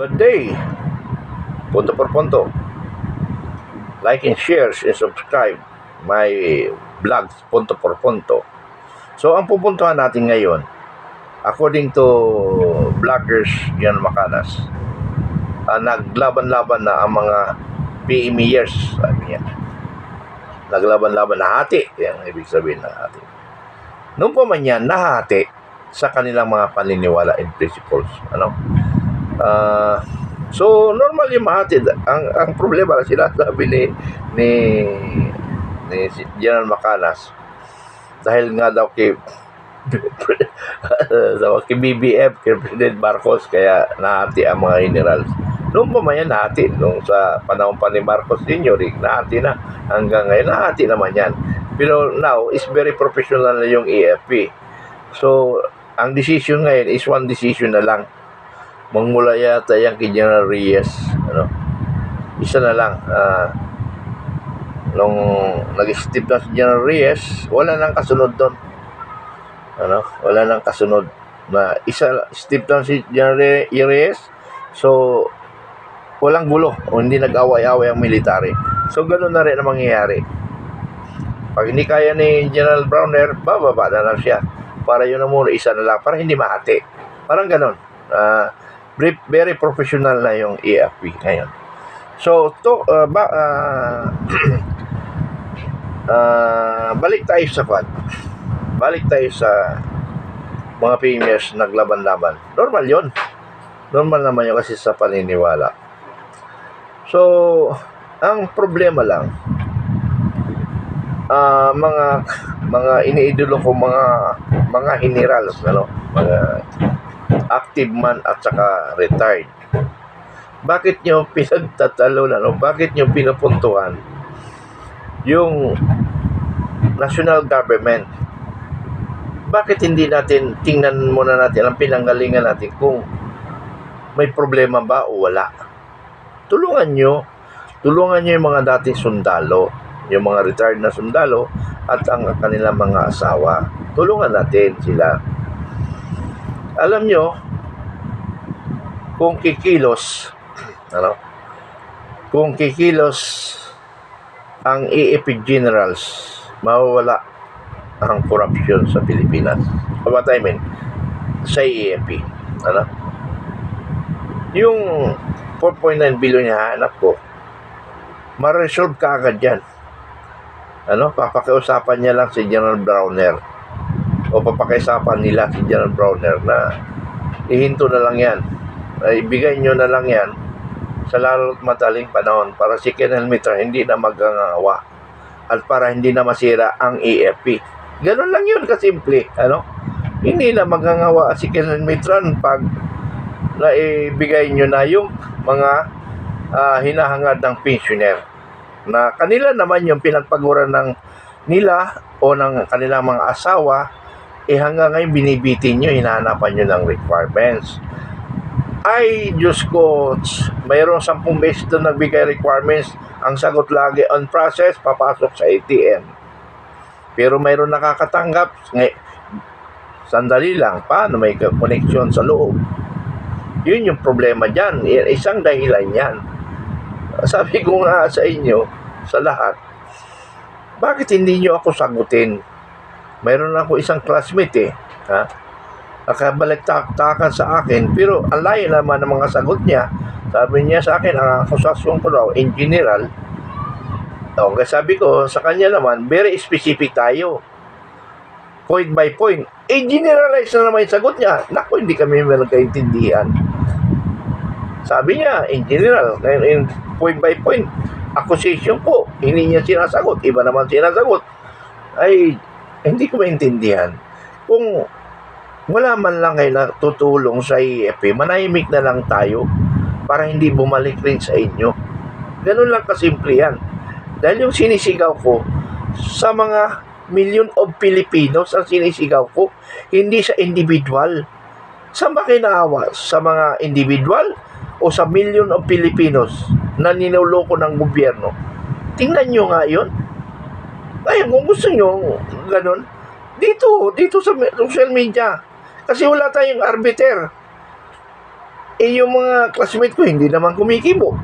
Good day. Punto por punto. Like and share and subscribe my vlogs punto por punto. So, ang pupuntahan natin ngayon, according to vloggers yan Makanas, ah, naglaban-laban na ang mga PMEers, sabi niya. Naglaban-laban na hati. Yan ang ibig sabihin na hati. Noong pa man yan, nahati sa kanilang mga paniniwala and principles. Ano? Ah, so normal yung mahatid. Ang ang problema sila sabi ni ni ni si General Macanas dahil nga daw kay daw kay BBF kay President Marcos kaya nahati ang mga generals. Noong pa yan nahati nung sa panahon pa ni Marcos Sr. eh, nahati na hanggang ngayon nahati naman yan. Pero now is very professional na yung AFP. So ang decision ngayon is one decision na lang Mangmula yata yan kay General Reyes. Ano? Isa na lang. ah, nung nag-step na si General Reyes, wala nang kasunod doon. Ano? Wala nang kasunod. Na isa step down si General Re- Reyes. So, walang gulo o hindi nag-away-away ang military. So, ganun na rin ang mangyayari. Pag hindi kaya ni General Browner, bababa na lang siya. Para yun na muna, isa na lang. Para hindi mahati. Parang ganun. Ah, very, very professional na yung AFP ngayon. So, to, uh, ba, ah, ah, balik tayo sa kwan. Balik tayo sa mga premiers naglaban-laban. Normal yon Normal naman yun kasi sa paniniwala. So, ang problema lang, ah mga mga iniidolo ko mga mga generals ano mga active man at saka retired bakit nyo pinagtatalo na no? bakit nyo pinupuntuhan yung national government bakit hindi natin tingnan muna natin ang pinanggalingan natin kung may problema ba o wala tulungan nyo tulungan nyo yung mga dating sundalo yung mga retired na sundalo at ang kanilang mga asawa. Tulungan natin sila. Alam nyo, kung kikilos, ano, kung kikilos ang EEP generals, mawawala ang corruption sa Pilipinas. What I mean, sa EEP. Ano? Yung 4.9 billion na hanap ko, ma-resolve ka agad yan ano, papakiusapan niya lang si General Browner o papakiusapan nila si General Browner na ihinto na lang yan. Ay, ibigay nyo na lang yan sa lalo't madaling panahon para si Colonel Mitra hindi na magangawa at para hindi na masira ang AFP. Ganun lang yun kasimple. Ano? Hindi na magangawa si Colonel Mitran pag naibigay nyo na yung mga ah, hinahangad ng pensioner na kanila naman yung pinagpaguran ng nila o ng kanilang mga asawa eh hanggang ngayon binibitin nyo, hinahanapan nyo ng requirements. Ay, Diyos ko, mayroong sampung beses doon nagbigay requirements. Ang sagot lagi, on process, papasok sa ATM. Pero mayroon nakakatanggap, ngay, sandali lang, paano may connection sa loob? Yun yung problema dyan. Yan, Isang dahilan yan. Sabi ko nga sa inyo, sa lahat, bakit hindi nyo ako sagutin? Mayroon ako isang classmate eh. Ha? Nakabalik-takan sa akin, pero ang layo naman ng mga sagot niya. Sabi niya sa akin, ang akusasyon ko raw, in general, Okay, sabi ko, sa kanya naman, very specific tayo. Point by point. Eh, generalize na naman yung sagot niya. Naku, hindi kami may nagkaintindihan. Sabi niya, in general, in point by point, accusation po, hindi niya sinasagot. Iba naman sinasagot. Ay, hindi ko maintindihan. Kung wala man lang na tutulong sa IFP, manahimik na lang tayo para hindi bumalik rin sa inyo. Ganun lang kasimple yan. Dahil yung sinisigaw ko sa mga million of Filipinos ang sinisigaw ko, hindi sa individual. Saan ba kayo naawa? Sa mga individual o sa million of Filipinos na ninuloko ng gobyerno? Tingnan nyo nga yun. Ay, kung gusto nyo, ganun, dito, dito sa social media. Kasi wala tayong arbiter. Eh, yung mga classmate ko, hindi naman kumikibo.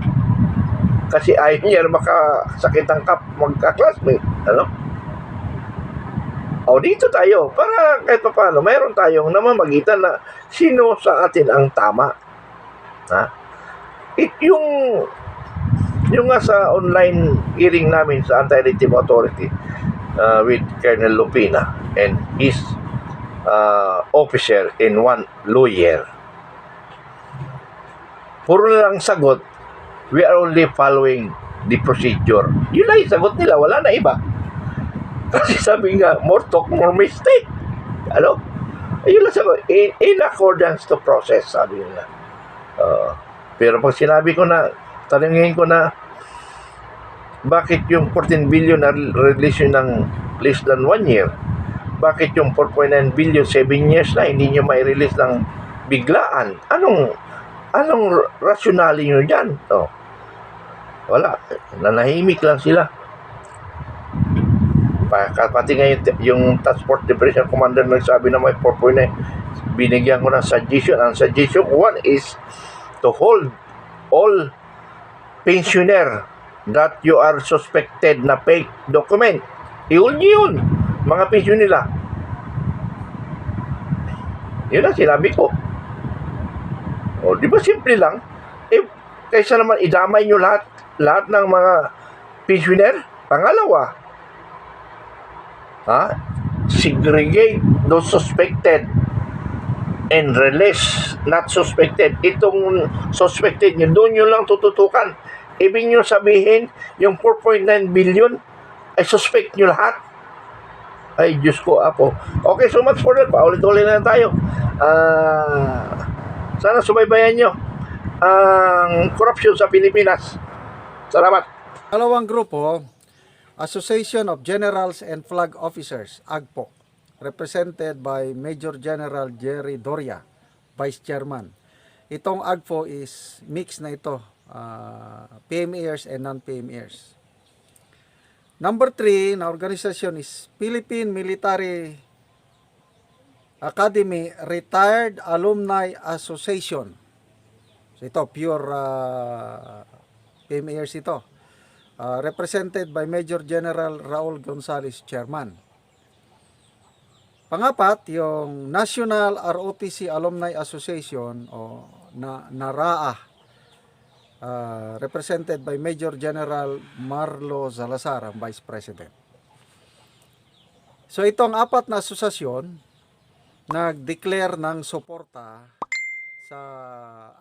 Kasi ayaw niya makasakit ang kap magka-classmate. Ano? O, dito tayo. Para kahit pa paano, mayroon tayong namamagitan na sino sa atin ang tama. Ha? It, yung yung nga sa online hearing namin sa Anti-Retive Authority uh, with Colonel Lupina and his uh, officer and one lawyer. Puro na lang sagot, we are only following the procedure. Yun lang yung sagot nila, wala na iba. Kasi sabi nga, more talk, more mistake. Ano? Ayun lang sagot, in, in accordance to process, sabi nila. Uh, pero pag sinabi ko na, tanongin ko na, bakit yung 14 billion na release yun ng less than 1 year? Bakit yung 4.9 billion, 7 years na, hindi nyo may release ng biglaan? Anong, anong rationale nyo dyan? Oh. Wala. Nanahimik lang sila. Pa- Pati nga yung, yung Task Force Division Commander nagsabi na may 4.9 binigyan ko ng suggestion. Ang suggestion ko, one is to hold all pensioner that you are suspected na fake document. Nyo yun, mga pension nila. Yun ang sinabi ko. O, di ba simple lang? Eh, kaysa naman idamay nyo lahat, lahat ng mga pensioner. Pangalawa, ha? Segregate those suspected and release not suspected. Itong suspected nyo, doon nyo lang tututukan. Ibig nyo sabihin, yung 4.9 billion, ay suspect nyo lahat. Ay, Diyos ko, Apo. Okay, so much for that. Paulit-ulit na tayo. Ah, sana subaybayan nyo ang corruption sa Pilipinas. Salamat. Dalawang grupo, Association of Generals and Flag Officers, AGPO, represented by Major General Jerry Doria, Vice Chairman. Itong AGPO is mix na ito, uh, PMAers and non-PMAers. Number three na organisasyon is Philippine Military Academy Retired Alumni Association. So ito, pure uh, PMAers ito. Uh, represented by Major General Raul Gonzales, Chairman. Pangapat, yung National ROTC Alumni Association o na NARAA uh, represented by Major General Marlo Salazar, ang Vice President. So itong apat na asosasyon nag-declare ng suporta sa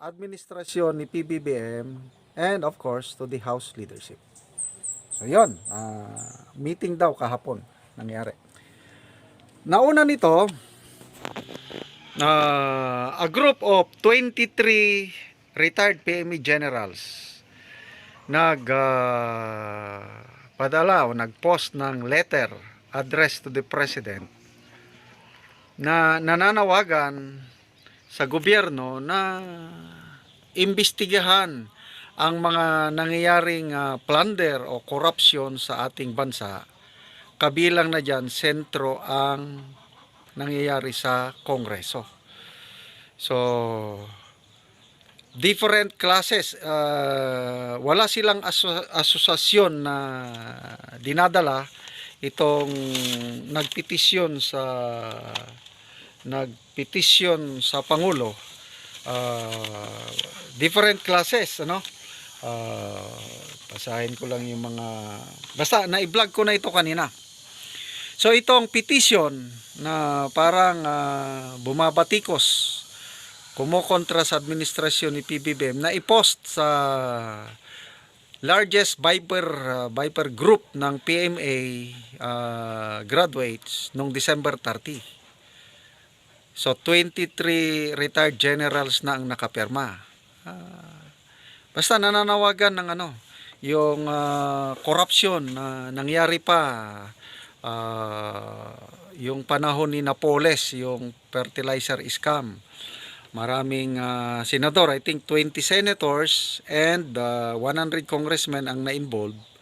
administrasyon ni PBBM and of course to the House leadership. So yon, ah, meeting daw kahapon nangyari. Nauna nito, ah, a group of 23 retired PME generals nag ah, padala o nag-post ng letter addressed to the president na nananawagan sa gobyerno na imbestigahan ang mga nangyayaring ah, plunder o corruption sa ating bansa kabilang na dyan sentro ang nangyayari sa kongreso. So different classes. Ah, wala silang aso- asosasyon na dinadala itong nagpetisyon sa nagpetisyon sa pangulo. Ah, different classes ano? Ah, basahin ko lang yung mga basta na-vlog ko na ito kanina so itong petition na parang ah, bumabatikos kumokontra sa administrasyon ni PBBM na i-post sa largest Viper uh, Viper group ng PMA uh, graduates noong December 30. So 23 retired generals na ang nakapirma. Ah, basta nananawagan ng ano, yung ah, corruption na nangyari pa ah, yung panahon ni Napoles, yung fertilizer scam. Maraming ah, senador, I think 20 senators and ah, 100 congressmen ang na-involved